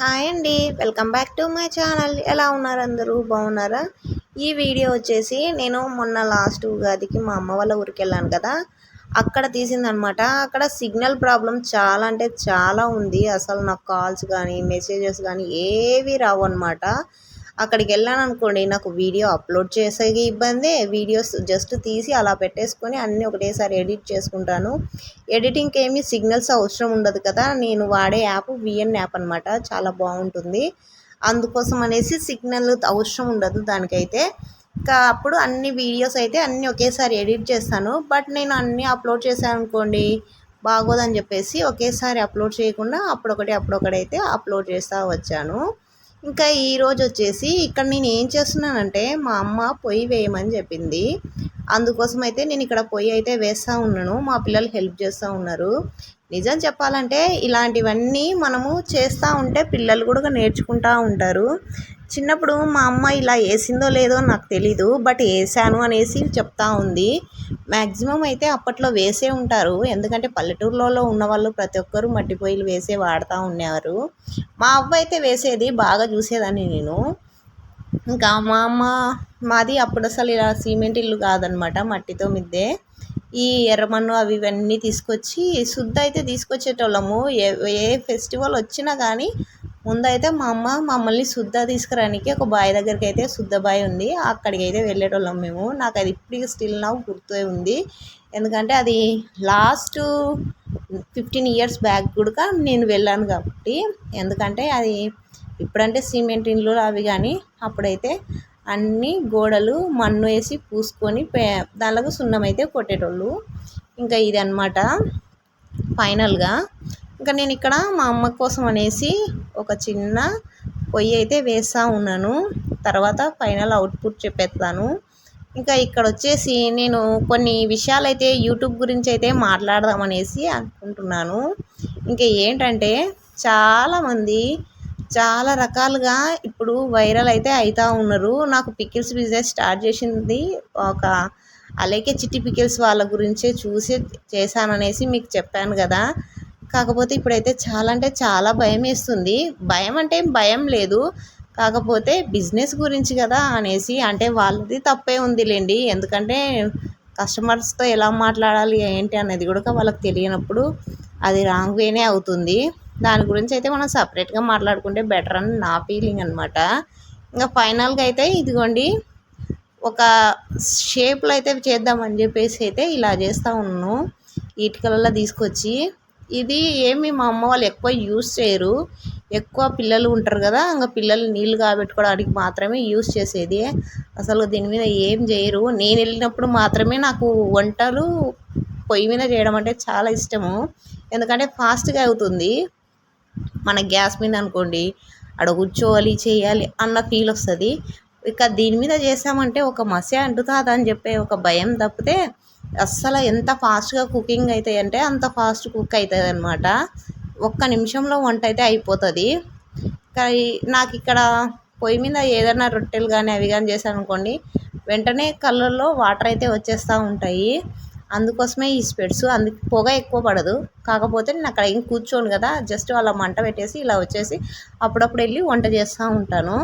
Hi అండి. Welcome back to my channel. ఎలా ఉన్నారు అందరూ? బాగున్నారా? ఈ వీడియో వచ్చేసి నేను మొన్న లాస్ట్ ఉగాదికి మా అమ్మ వాళ్ళ ఊరికి వెళ్ళాను కదా. అక్కడ తీసిందనమాట అక్కడ సిగ్నల్ ప్రాబ్లం చాలా అంటే చాలా ఉంది. అసలు నాకు కాల్స్ కానీ మెసేజెస్ కానీ ఏవి రావు అనమాట అక్కడికి వెళ్ళాను అనుకోండి నాకు వీడియో అప్లోడ్ చేసే ఇబ్బందే. వీడియోస్ జస్ట్ తీసి అలా పెట్టేసుకొని అన్నీ ఒకటేసారి ఎడిట్ చేసుకుంటాను. ఎడిటింగ్కి ఏమీ సిగ్నల్స్ అవసరం ఉండదు కదా. నేను వాడే యాప్ విఎన్ యాప్ అనమాట చాలా బాగుంటుంది. అందుకోసం అనేసి సిగ్నల్ అవసరం ఉండదు దానికైతే. ఇంకా అప్పుడు అన్ని వీడియోస్ అయితే అన్నీ ఒకేసారి ఎడిట్ చేస్తాను. బట్ నేను అన్నీ అప్లోడ్ చేశాను అనుకోండి బాగోదని చెప్పేసి ఒకేసారి అప్లోడ్ చేయకుండా అప్పుడొకటి అప్పుడొకటి అప్లోడ్ చేస్తూ వచ్చాను. ఇంకా ఈరోజు వచ్చేసి ఇక్కడ నేను ఏం చేస్తున్నానంటే మా అమ్మ పొయ్యి వేయమని చెప్పింది. అందుకోసం అయితే నేను ఇక్కడ పొయ్యి అయితే వేస్తూ ఉన్నాను. మా పిల్లలు హెల్ప్ చేస్తూ ఉన్నారు. నిజం చెప్పాలంటే ఇలాంటివన్నీ మనము చేస్తూ ఉంటే పిల్లలు కూడా నేర్చుకుంటూ ఉంటారు. చిన్నప్పుడు మా అమ్మ ఇలా వేసిందో లేదో నాకు తెలీదు బట్ వేసాను అనేసి చెప్తా ఉంది. మ్యాక్సిమం అయితే అప్పట్లో వేసే ఉంటారు. ఎందుకంటే పల్లెటూరులలో ఉన్న వాళ్ళు ప్రతి ఒక్కరు మట్టి పొయ్యిలు వేసే వాడుతూ ఉండేవారు మా అవ్వ అయితే వేసేది బాగా చూసేదాన్ని నేను. ఇంకా మా అమ్మ మాది అప్పుడు అసలు ఇలా సిమెంట్ ఇల్లు కాదనమాట మట్టితో మిద్దే. ఈ ఎర్రమన్ను అవి ఇవన్నీ తీసుకొచ్చి శుద్ధ అయితే తీసుకొచ్చేటోళ్ళము. ఏ ఏ ఫెస్టివల్ వచ్చినా కానీ ముందైతే మా అమ్మ మమ్మల్ని శుద్ధ తీసుకురానికి ఒక బావి దగ్గరికి అయితే శుద్ధ బావి ఉంది. అక్కడికి అయితే వెళ్ళేటోళ్ళం మేము. నాకు అది ఇప్పటికి స్టిల్ నాకు గుర్తు ఉంది. ఎందుకంటే అది లాస్ట్ ఫిఫ్టీన్ ఇయర్స్ బ్యాక్ కూడా నేను వెళ్ళాను కాబట్టి. ఎందుకంటే అది ఇప్పుడంటే సిమెంట్ ఇండ్లు అవి కానీ అప్పుడైతే అన్ని గోడలు మన్ను వేసి పూసుకొని దానిలో సున్నం అయితే కొట్టేటోళ్ళు. ఇంకా ఇది అనమాట ఫైనల్గా ఇంకా నేను ఇక్కడ మా అమ్మ కోసం అనేసి ఒక చిన్న పొయ్యి అయితే వేస్తూ ఉన్నాను. తర్వాత ఫైనల్ అవుట్పుట్ చెప్పేస్తాను. ఇంకా ఇక్కడ వచ్చేసి నేను కొన్ని విషయాలు అయితే యూట్యూబ్ గురించి అయితే మాట్లాడదామనేసి అనుకుంటున్నాను. ఇంకా ఏంటంటే చాలామంది చాలా రకాలుగా ఇప్పుడు వైరల్ అయితే అవుతూ ఉన్నారు. నాకు పికిల్స్ బిజినెస్ స్టార్ట్ చేసింది ఒక అలాగే చిట్టి పికిల్స్ వాళ్ళ గురించే చూసి చేశాననేసి మీకు చెప్పాను కదా. కాకపోతే ఇప్పుడైతే చాలా అంటే చాలా భయం వేస్తుంది. భయం అంటే భయం లేదు. కాకపోతే బిజినెస్ గురించి కదా అనేసి అంటే వాళ్ళది తప్పే ఉందిలేండి. ఎందుకంటే కస్టమర్స్తో ఎలా మాట్లాడాలి ఏంటి అనేది కూడా వాళ్ళకి తెలియనప్పుడు అది రాంగ్ వేనే అవుతుంది. దాని గురించి అయితే మనం సపరేట్గా మాట్లాడుకుంటే బెటర్ అని నా ఫీలింగ్ అనమాట ఇంకా ఫైనల్గా అయితే ఇదిగోండి ఒక షేప్లో అయితే చేద్దామని చెప్పేసి అయితే ఇలా చేస్తూ ఉన్నాను. ఇటుకలలో తీసుకొచ్చి ఇది ఏమి మా అమ్మ వాళ్ళు ఎక్కువ యూస్ చేయరు. ఎక్కువ పిల్లలు ఉంటారు కదా ఇంకా పిల్లలు నీళ్ళు కాబెట్టుకోవడానికి మాత్రమే యూస్ చేసేది. అసలు దీని మీద ఏం చేయరు. నేను వెళ్ళినప్పుడు మాత్రమే నాకు వంటలు పొయ్యి మీద చేయడం అంటే చాలా ఇష్టము. ఎందుకంటే ఫాస్ట్గా అవుతుంది. మన గ్యాస్ మీద అనుకోండి అక్కడ కూర్చోవాలి చేయాలి అన్న ఫీల్ వస్తుంది. ఇక దీని మీద చేసామంటే ఒక మసే అంటుతాదని అని చెప్పే ఒక భయం తప్పితే అస్సలు ఎంత ఫాస్ట్గా కుకింగ్ అవుతాయి అంటే అంత ఫాస్ట్ కుక్ అవుతుంది అనమాట ఒక్క నిమిషంలో వంట అయితే అయిపోతుంది. కానీ నాకు ఇక్కడ పొయ్యి మీద ఏదైనా రొట్టెలు కానీ అవి కానీ చేశాను అనుకోండి వెంటనే కళ్ళల్లో వాటర్ అయితే వచ్చేస్తూ ఉంటాయి. అందుకోసమే ఈ స్పెడ్స్ అందుకు పొగ ఎక్కువ పడదు. కాకపోతే నేను అక్కడ ఏం కూర్చోను కదా జస్ట్ అలా మంట పెట్టేసి ఇలా వచ్చేసి అప్పుడప్పుడు వెళ్ళి వంట చేస్తూ ఉంటాను.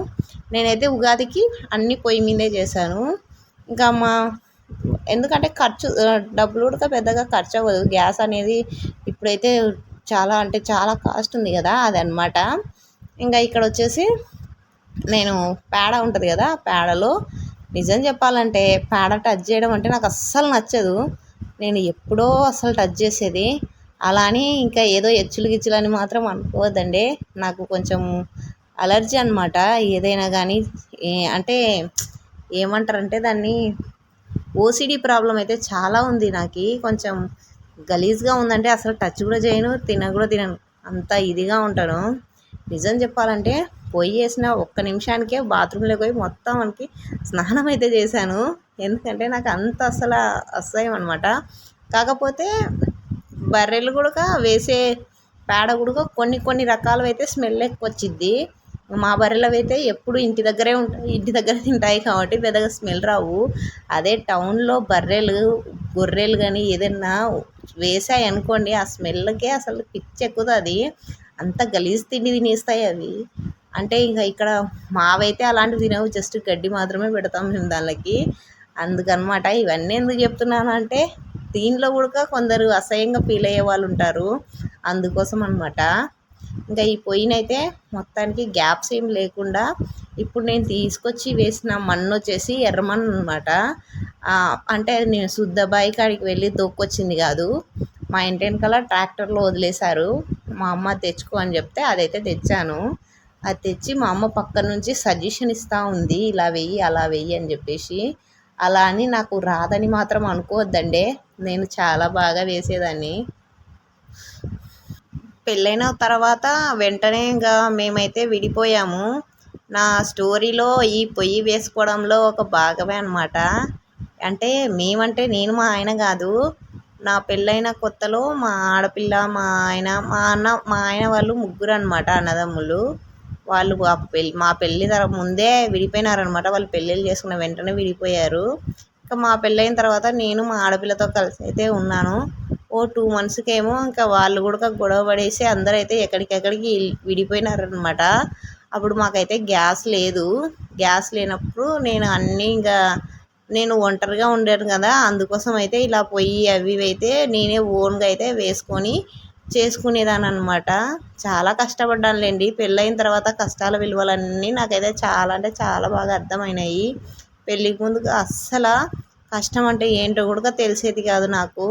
నేనైతే ఉగాదికి అన్ని పొయ్యి మీదే చేశాను. ఇంకా మా ఎందుకంటే ఖర్చు డబ్బులు కూడా పెద్దగా ఖర్చు అవ్వదు గ్యాస్ అనేది ఇప్పుడైతే చాలా అంటే చాలా కాస్ట్ ఉంది కదా అదనమాట ఇంకా ఇక్కడ వచ్చేసి నేను పేడ ఉంటుంది కదా పేడలో నిజం చెప్పాలంటే పేడ టచ్ చేయడం అంటే నాకు అస్సలు నచ్చదు. నేను ఎప్పుడో అసలు టచ్ చేసేది. అలా అని ఇంకా ఏదో ఎచ్చులు గిచ్చులు అని మాత్రం అనుకోవద్దండి. నాకు కొంచెం అలర్జీ అనమాట ఏదైనా కానీ అంటే ఏమంటారంటే దాన్ని ఓసిడి ప్రాబ్లం అయితే చాలా ఉంది నాకు. కొంచెం గలీజ్గా ఉందంటే అసలు టచ్ కూడా చేయను తిన కూడా తినను. అంత ఇదిగా ఉంటాను. నిజం చెప్పాలంటే పొయ్యి వేసిన ఒక్క నిమిషానికే బాత్రూంలోకి పోయి మొత్తం మనకి స్నానం అయితే చేశాను. ఎందుకంటే నాకు అంత అసలు అసహ్యం అనమాట కాకపోతే బర్రెలు కూడా వేసే పేడ కూడా కొన్ని కొన్ని రకాలు అయితే స్మెల్ ఎక్కువ వచ్చిద్ది. మా బర్రెలవి అయితే ఎప్పుడు ఇంటి దగ్గరే ఉంటాయి. ఇంటి దగ్గర తింటాయి కాబట్టి పెద్దగా స్మెల్ రావు. అదే టౌన్లో బర్రెలు గొర్రెలు కానీ ఏదైనా వేసాయి అనుకోండి ఆ స్మెల్కే అసలు పిచ్చి ఎక్కుతుంది అంత గలీజ్ తిండి తినేస్తాయి అవి. అంటే ఇంకా ఇక్కడ మావైతే అలాంటివి తినవు. జస్ట్ గడ్డి మాత్రమే పెడతాం మేము దానికి అందుకనమాట ఇవన్నీ ఎందుకు చెప్తున్నాను అంటే దీనిలో కూడా కొందరు అసహ్యంగా ఫీల్ అయ్యే వాళ్ళు ఉంటారు. అందుకోసం అనమాట ఇంకా ఈ పొయ్యినైతే మొత్తానికి గ్యాప్స్ ఏం లేకుండా ఇప్పుడు నేను తీసుకొచ్చి వేసిన మన్ను వచ్చేసి ఎర్రమన్ను అనమాట అంటే నేను శుద్ధ కాడికి వెళ్ళి దొక్కొచ్చింది కాదు. మా ఇంటి వెనకాల ట్రాక్టర్లో వదిలేశారు. మా అమ్మ తెచ్చుకో అని చెప్తే అదైతే తెచ్చాను. అది తెచ్చి మా అమ్మ పక్క నుంచి సజెషన్ ఇస్తూ ఉంది. ఇలా వెయ్యి అలా వెయ్యి అని చెప్పేసి. అలా అని నాకు రాదని మాత్రం అనుకోవద్దండి. నేను చాలా బాగా వేసేదాన్ని. పెళ్ళైన తర్వాత వెంటనే ఇంకా మేమైతే విడిపోయాము. నా స్టోరీలో ఈ పొయ్యి వేసుకోవడంలో ఒక భాగమే అనమాట అంటే మేమంటే నేను మా ఆయన కాదు. నా పెళ్ళైన కొత్తలో మా ఆడపిల్ల మా ఆయన మా అన్న మా ఆయన వాళ్ళు ముగ్గురు అనమాట అన్నదమ్ములు. వాళ్ళు పెళ్ళి మా పెళ్ళి తర ముందే విడిపోయినారనమాట వాళ్ళు పెళ్ళిళ్ళు చేసుకున్న వెంటనే విడిపోయారు. ఇంకా మా పెళ్ళైన తర్వాత నేను మా ఆడపిల్లతో కలిసి అయితే ఉన్నాను. ఓ టూ మంత్స్కి ఏమో ఇంకా వాళ్ళు కూడా గొడవ పడేసి అందరూ అయితే ఎక్కడికెక్కడికి విడిపోయినారనమాట అప్పుడు మాకైతే గ్యాస్ లేదు. గ్యాస్ లేనప్పుడు నేను అన్నీ ఇంకా నేను ఒంటరిగా ఉండాను కదా అందుకోసం అయితే ఇలా పొయ్యి అవి అయితే నేనే ఓన్గా అయితే వేసుకొని చేసుకునేదాన్ని అనమాట చాలా కష్టపడ్డానులేండి. పెళ్ళైన తర్వాత కష్టాల విలువలన్నీ నాకైతే చాలా అంటే చాలా బాగా అర్థమైనాయి. పెళ్ళికి ముందుకు అస్సలు కష్టం అంటే ఏంటో కూడా తెలిసేది కాదు నాకు.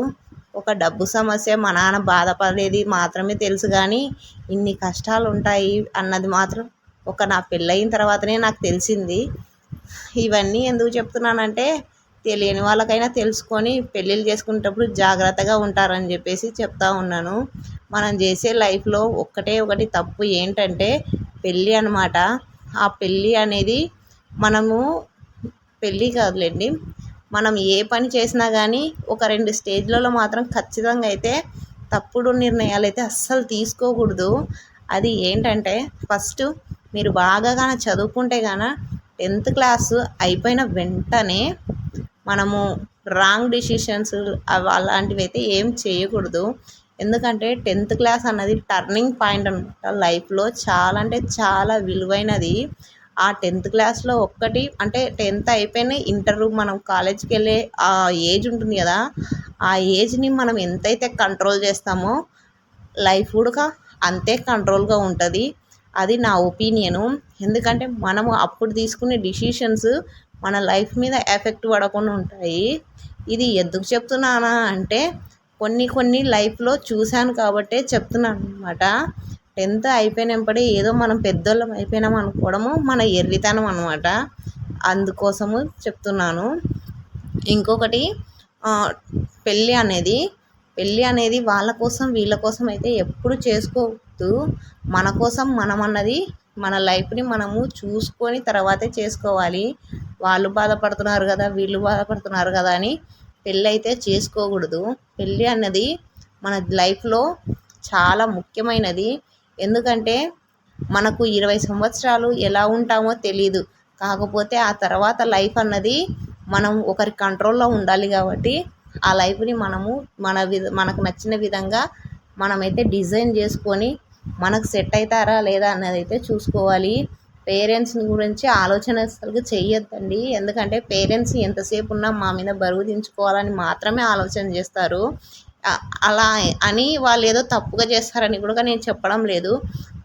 ఒక డబ్బు సమస్య మా నాన్న బాధపడేది మాత్రమే తెలుసు కానీ ఇన్ని కష్టాలు ఉంటాయి అన్నది మాత్రం ఒక నా పెళ్ళయిన తర్వాతనే నాకు తెలిసింది. ఇవన్నీ ఎందుకు చెప్తున్నానంటే తెలియని వాళ్ళకైనా తెలుసుకొని పెళ్ళిళ్ళు చేసుకునేటప్పుడు జాగ్రత్తగా ఉంటారని చెప్పేసి చెప్తా ఉన్నాను. మనం చేసే లైఫ్లో ఒక్కటే ఒకటి తప్పు ఏంటంటే పెళ్ళి అనమాట ఆ పెళ్ళి అనేది మనము పెళ్ళి కాదులేండి మనం ఏ పని చేసినా కానీ ఒక రెండు స్టేజ్లలో మాత్రం ఖచ్చితంగా అయితే తప్పుడు నిర్ణయాలు అయితే అస్సలు తీసుకోకూడదు. అది ఏంటంటే ఫస్ట్ మీరు బాగా కానీ చదువుకుంటే కానీ టెన్త్ క్లాస్ అయిపోయిన వెంటనే మనము రాంగ్ డిసిషన్స్ అలాంటివి అయితే ఏం చేయకూడదు. ఎందుకంటే టెన్త్ క్లాస్ అన్నది టర్నింగ్ పాయింట్ అనమాట లైఫ్లో చాలా అంటే చాలా విలువైనది. ఆ టెన్త్ క్లాస్లో ఒక్కటి అంటే టెన్త్ అయిపోయిన ఇంటర్ మనం కాలేజ్కి వెళ్ళే ఆ ఏజ్ ఉంటుంది కదా ఆ ఏజ్ని మనం ఎంతైతే కంట్రోల్ చేస్తామో లైఫ్ కూడా అంతే కంట్రోల్గా ఉంటుంది. అది నా ఒపీనియను. ఎందుకంటే మనము అప్పుడు తీసుకునే డిసిషన్స్ మన లైఫ్ మీద ఎఫెక్ట్ పడకుండా ఉంటాయి. ఇది ఎందుకు చెప్తున్నానా అంటే కొన్ని కొన్ని లైఫ్లో చూశాను కాబట్టే చెప్తున్నాను అనమాట టెన్త్ అయిపోయినప్పుడే ఏదో మనం పెద్దోళ్ళం అయిపోయినాం అనుకోవడము మన ఎర్రితనం అనమాట అందుకోసము చెప్తున్నాను. ఇంకొకటి పెళ్ళి అనేది పెళ్ళి అనేది వాళ్ళ కోసం వీళ్ళ కోసం అయితే ఎప్పుడు చేసుకోవద్దు. మన కోసం మనం అన్నది మన లైఫ్ని మనము చూసుకొని తర్వాతే చేసుకోవాలి. వాళ్ళు బాధపడుతున్నారు కదా వీళ్ళు బాధపడుతున్నారు కదా అని పెళ్ళి అయితే చేసుకోకూడదు. పెళ్ళి అన్నది మన లైఫ్లో చాలా ముఖ్యమైనది. ఎందుకంటే మనకు ఇరవై సంవత్సరాలు ఎలా ఉంటామో తెలీదు. కాకపోతే ఆ తర్వాత లైఫ్ అన్నది మనం ఒకరి కంట్రోల్లో ఉండాలి కాబట్టి ఆ లైఫ్ని మనము మన విధ మనకు నచ్చిన విధంగా మనమైతే డిజైన్ చేసుకొని మనకు సెట్ అవుతారా లేదా అన్నది అయితే చూసుకోవాలి. పేరెంట్స్ని గురించి ఆలోచన అసలు చెయ్యొద్దండి. ఎందుకంటే పేరెంట్స్ ఎంతసేపు ఉన్నా మా మీద బరువు దించుకోవాలని మాత్రమే ఆలోచన చేస్తారు. అలా అని వాళ్ళు ఏదో తప్పుగా చేస్తారని కూడా నేను చెప్పడం లేదు.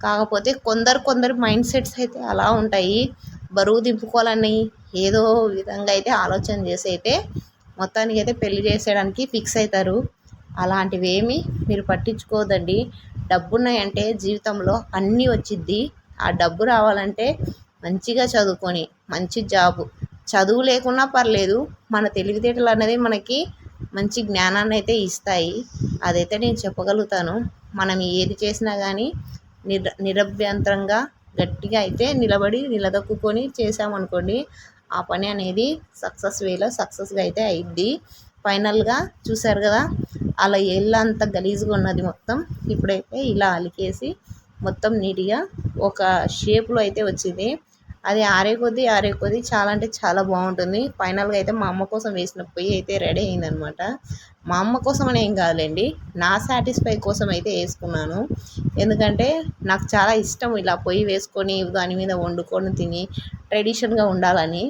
కాకపోతే కొందరు కొందరు మైండ్ సెట్స్ అయితే అలా ఉంటాయి. బరువు దింపుకోవాలని ఏదో విధంగా అయితే ఆలోచన చేసి అయితే మొత్తానికి అయితే పెళ్ళి చేసేయడానికి ఫిక్స్ అవుతారు అలాంటివి ఏమి మీరు పట్టించుకోదండి. డబ్బున్నాయంటే జీవితంలో అన్నీ వచ్చిద్ది. ఆ డబ్బు రావాలంటే మంచిగా చదువుకొని మంచి జాబు. చదువు లేకున్నా పర్లేదు. మన తెలివితేటలు అనేది మనకి మంచి జ్ఞానాన్ని అయితే ఇస్తాయి. అదైతే నేను చెప్పగలుగుతాను. మనం ఏది చేసినా కానీ నిర నిరభ్యంతరంగా గట్టిగా అయితే నిలబడి నిలదొక్కుని చేసామనుకోండి ఆ పని అనేది సక్సెస్ వేలో సక్సెస్గా అయితే అయిద్ది. ఫైనల్గా చూశారు కదా అలా అంత గలీజ్గా ఉన్నది మొత్తం. ఇప్పుడైతే ఇలా అలికేసి మొత్తం నీట్గా ఒక షేప్లో అయితే వచ్చింది. అది ఆరే కొద్దీ ఆరే కొద్దీ. చాలా అంటే చాలా బాగుంటుంది. ఫైనల్గా అయితే మా అమ్మ కోసం వేసిన పొయ్యి అయితే రెడీ అయిందనమాట మా అమ్మ కోసం అని ఏం కాదులేండి. నా సాటిస్ఫై కోసం అయితే వేసుకున్నాను. ఎందుకంటే నాకు చాలా ఇష్టం ఇలా పొయ్యి వేసుకొని దాని మీద వండుకొని తిని ట్రెడిషన్గా ఉండాలని.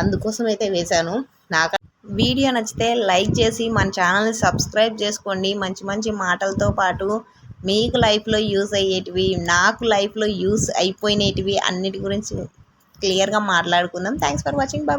అందుకోసం అయితే వేశాను. నాకు వీడియో నచ్చితే లైక్ చేసి మన ఛానల్ని సబ్స్క్రైబ్ చేసుకోండి. మంచి మంచి మాటలతో పాటు మీకు లైఫ్లో యూస్ అయ్యేటివి నాకు లైఫ్లో యూస్ అయిపోయినవి అన్నిటి గురించి క్లియర్గా మాట్లాడుకుందాం. Thanks for watching. బాయ్.